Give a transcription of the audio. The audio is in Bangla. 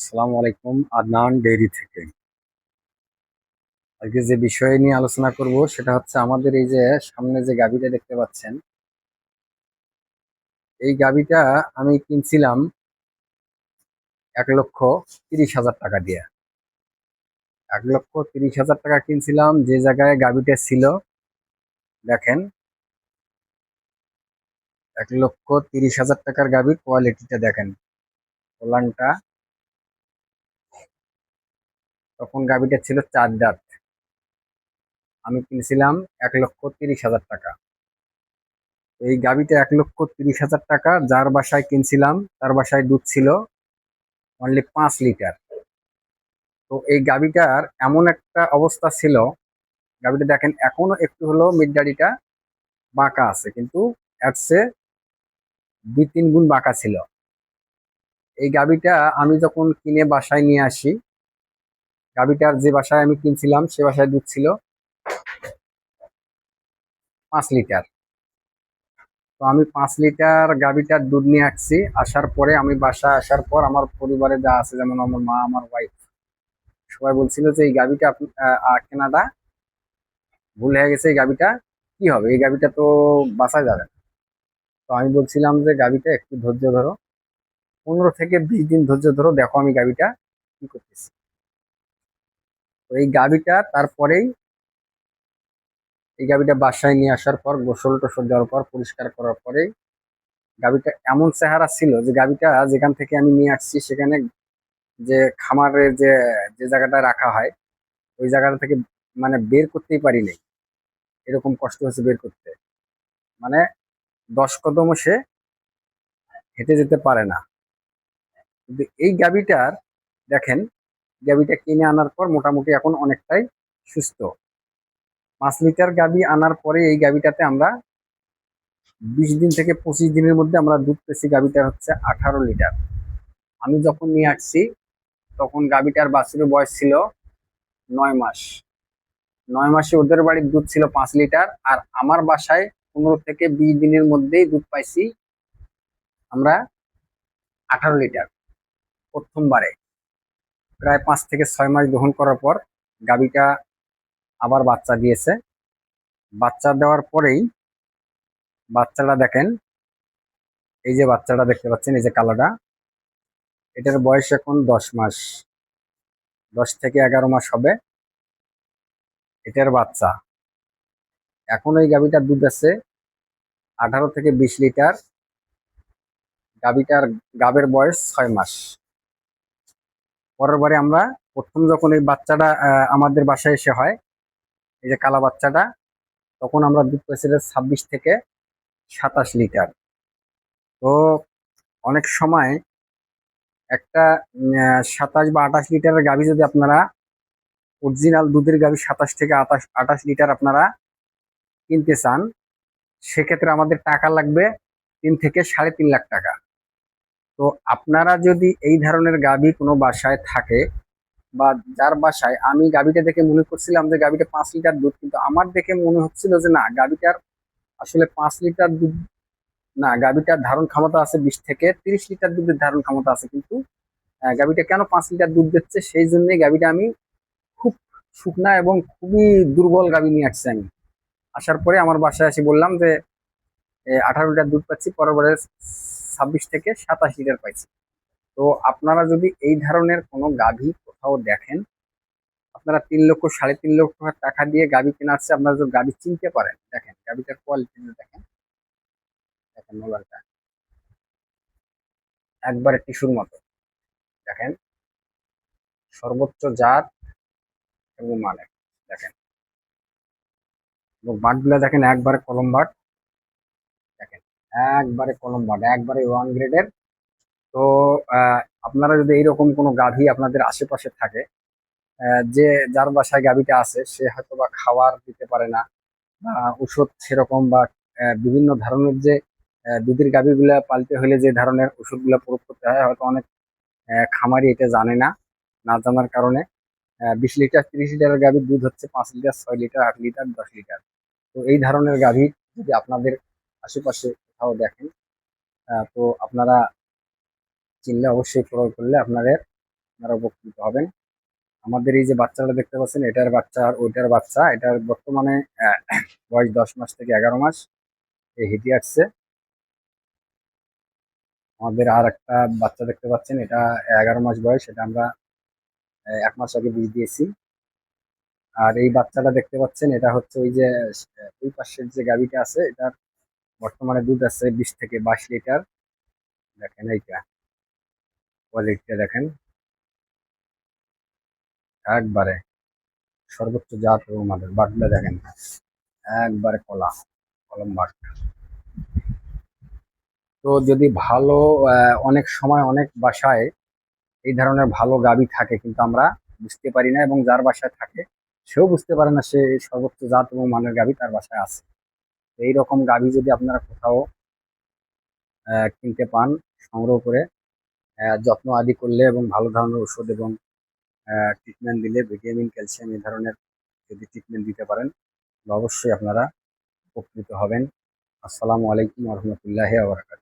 আসসালামু আলাইকুম, আদনান ডেইরি থেকে। আজকে যে বিষয় নিয়ে আলোচনা করব, সেটা হচ্ছে আমাদের এই যে সামনে যে গাভীটা দেখতে পাচ্ছেন, এই গাভীটা আমি কিনছিলাম এক লক্ষ তিরিশ হাজার টাকা দিয়ে। এক লক্ষ তিরিশ হাজার টাকা কিনছিলাম, যে জায়গায় গাভীটা ছিল, দেখেন। এক লক্ষ তিরিশ হাজার টাকার গাভীর কোয়ালিটিটা দেখেন। ওলানটা তখন গাভীটা ছিল চার দাঁত। আমি কিনেছিলাম এক লক্ষ তিরিশ হাজার টাকা। এই গাভীটা এক লক্ষ তিরিশ হাজার টাকা যার বাসায় কিনছিলাম, তার বাসায় দুধ ছিল অনলি পাঁচ লিটার। তো এই গাভীটার এমন একটা অবস্থা ছিল, গাভীটা দেখেন এখনও একটু হলো মিডডাড়িটা বাঁকা আছে, কিন্তু অ্যাডসে দুই তিন গুণ বাঁকা ছিল। এই গাভীটা আমি যখন কিনে বাসায় নিয়ে আসি গাভীটার যে বাসায় আমি কিনছিলাম, সে বাসায় দুধ ছিল পাঁচ লিটার। তো আমি পাঁচ লিটার গাভীটার দুধ নিয়ে আসছি। আসার পরে আমি বাসায় আসার পর আমার পরিবারে যা আছে, যেমন আমার মা, আমার ওয়াইফ সবাই বলছিল যে এই গাভীটা কেনাটা ভুল হয়ে গেছে, এই গাভীটা কি হবে? এই গাভীটা তো বাঁচা যাবে না। তো আমি বলছিলাম যে, গাভীটা একটু ধৈর্য ধরো। পনেরো থেকে বিশ দিন ধৈর্য ধরো, দেখো আমি গাভীটা কি করতেছি। তো এই গাভীটা তারপরেই এই গাভীটা বাসায় নিয়ে আসার পর গোসল টোসল দেওয়ার পর, পরিষ্কার করার পরেই গাভীটা এমন চেহারা ছিল যে গাভীটা যেখান থেকে আমি নিয়ে আসছি, সেখানে যে খামারের যে যে জায়গাটা রাখা হয়, ওই জায়গাটা থেকে মানে বের করতেই পারি নাই। এরকম কষ্ট হচ্ছে বের করতে। মানে দশ কদমও সে হেঁটে যেতে পারে না। কিন্তু এই গাভীটার, দেখেন গাভীটা কিনে আনার পর মোটামুটি এখন অনেকটাই সুস্থ। পাঁচ লিটার গাভী আনার পরে এই গাভীটাতে আমরা বিশ দিন থেকে পঁচিশ দিনের মধ্যে আমরা দুধ পেয়েছি, গাভীটার হচ্ছে আঠারো লিটার। আমি যখন নিয়ে আসছি, তখন গাভীটার বাছুরের বয়স ছিল নয় মাস। নয় মাসে ওদের বাড়ির দুধ ছিল পাঁচ লিটার আর আমার বাসায় পনেরো থেকে বিশ দিনের মধ্যেই দুধ পাইছি আমরা আঠারো লিটার প্রথমবারে। প্রায় পাঁচ থেকে ছয় মাস গ্রহণ করার পর গাবিটা আবার বাচ্চা দিয়েছে। বাচ্চা দেওয়ার পরেই বাচ্চাটা দেখেন, এই যে বাচ্চাটা দেখতে পাচ্ছেন, এই যে কালোটা, এটার বয়স এখন দশ মাস, দশ থেকে এগারো মাস হবে। এটার বাচ্চা, এখন এই গাভীটার দুধ আছে আঠারো থেকে বিশ লিটার। গাবিটার গাবের বয়স ছয় মাস। পরের বারে আমরা প্রথম যখন এই বাচ্চাটা আমাদের বাসায় এসে হয়, এই যে কালা বাচ্চাটা, তখন আমরা দুধ পেয়েছিলাম ছাব্বিশ থেকে সাতাশ লিটার। তো অনেক সময় একটা সাতাশ বা আঠাশ লিটারের গাভী যদি আপনারা অরিজিনাল দুধের গাভী সাতাশ থেকে আঠাশ আঠাশ লিটার আপনারা কিনতে চান, সেক্ষেত্রে আমাদের টাকা লাগবে তিন থেকে সাড়ে তিন লাখ টাকা। তো আপনারা যদি এই ধরনের গাভী কোনো বাসায় থাকে বা যার বাসায়, আমি গাভীটা দেখে মনে করছিলাম যে গাভীটা পাঁচ লিটার দুধ, কিন্তু আমার দেখে মনে হচ্ছিল যে না গাভীটার আসলে পাঁচ লিটার দুধ, না গাভীটার ধারণ ক্ষমতা আছে বিশ থেকে তিরিশ লিটার দুধের ধারণ ক্ষমতা আছে, কিন্তু গাভীটা কেন পাঁচ লিটার দুধ দিচ্ছে? সেই জন্যই গাভীটা আমি খুব শুকনা এবং খুবই দুর্বল গাভী নিয়ে আসছি আমি। আসার পরে আমার বাসায় এসে বললাম যে আঠারো লিটার দুধ পাচ্ছি পরবর্তী ছাব্বিশ থেকে সাতাশ লিটার পাইছি। তো আপনারা যদি এই ধরনের কোনো গাভী কোথাও দেখেন, আপনারা তিন লক্ষ, সাড়ে তিন লক্ষ টাকা দিয়ে গাভী কেনা আসছে আপনারা যদি গাভী চিনতে পারেন, দেখেন, গাভীটার কোয়ালিটি দেখেন। দেখেন মোবাইলটা একবারে টিস্যুর মতো। দেখেন, সর্বোচ্চ জাত এবং মানে দেখেন। এবং দেখেন একবারে কলম বাট। দেখেন একবারে কলম বাট একবারে ওয়ান গ্রেডের তো আপনারা যদি এইরকম কোনো গাভী আপনাদের আশেপাশে থাকে যে যার বাসায় গাভীটা আছে, সে হয়তো বা খাবার দিতে পারে না, বা ওষুধ সেরকম বা বিভিন্ন ধরনের যে দুধের গাভীগুলা পালতে হলে যে ধরনের ওষুধগুলো প্রয়োগ করতে হয়, হয়তো অনেক খামারি এটা জানে না না জানার কারণে বিশ লিটার, তিরিশ লিটারের গাভীর দুধ হচ্ছে পাঁচ লিটার, ছয় লিটার, আট লিটার, দশ লিটার। তো এই ধরনের গাভী যদি আপনাদের আশেপাশে কোথাও দেখেন। তো আপনারা চিনলে অবশ্যই ক্রয় করলে আপনাদের, আপনারা উপকৃত হবেন। আমাদের এই যে বাচ্চাটা দেখতে পাচ্ছেন, এটার বাচ্চা আর ওইটার বাচ্চা, এটার বর্তমানে বয়স দশ মাস থেকে এগারো মাস। এই হিটি আসছে। আমাদের আর একটা বাচ্চা দেখতে পাচ্ছেন, এটা এগারো মাস বয়স, এটা আমরা এক মাস আগে বীজ দিয়েছি। আর এই বাচ্চাটা দেখতে পাচ্ছেন, এটা হচ্ছে ওই যে ওই পাশের যে গাড়িটা আছে, এটার বর্তমানে দুধ আছে বিশ থেকে বাইশ লিটার। দেখেন এইটা। কোয়ালিটিটা দেখেন। একবারে সর্বোচ্চ জাত এবং মাদের বাটগুলো দেখেন। একবারে কলা, কলম বাট। তো যদি ভালো অনেক সময় অনেক বাসায় এই ধরনের ভালো গাবি থাকে কিন্তু আমরা বুঝতে পারি না এবং যার বাসায় থাকে, সেও বুঝতে পারে না সে সর্বোচ্চ জাত এবং মানের গাবি তার বাসায় আছে। তো এইরকম গাভী যদি আপনারা কোথাও কিনতে পান সংগ্রহ করে যত্ন আদি করলে এবং ভালো ধরনের ওষুধ এবং ট্রিটমেন্ট দিলে ভিটামিন ক্যালসিয়াম এই ধরনের যদি ট্রিটমেন্ট দিতে পারেন অবশ্যই আপনারা উপকৃত হবেন। আসসালামু আলাইকুম রহমতুল্লাহ আবরকাত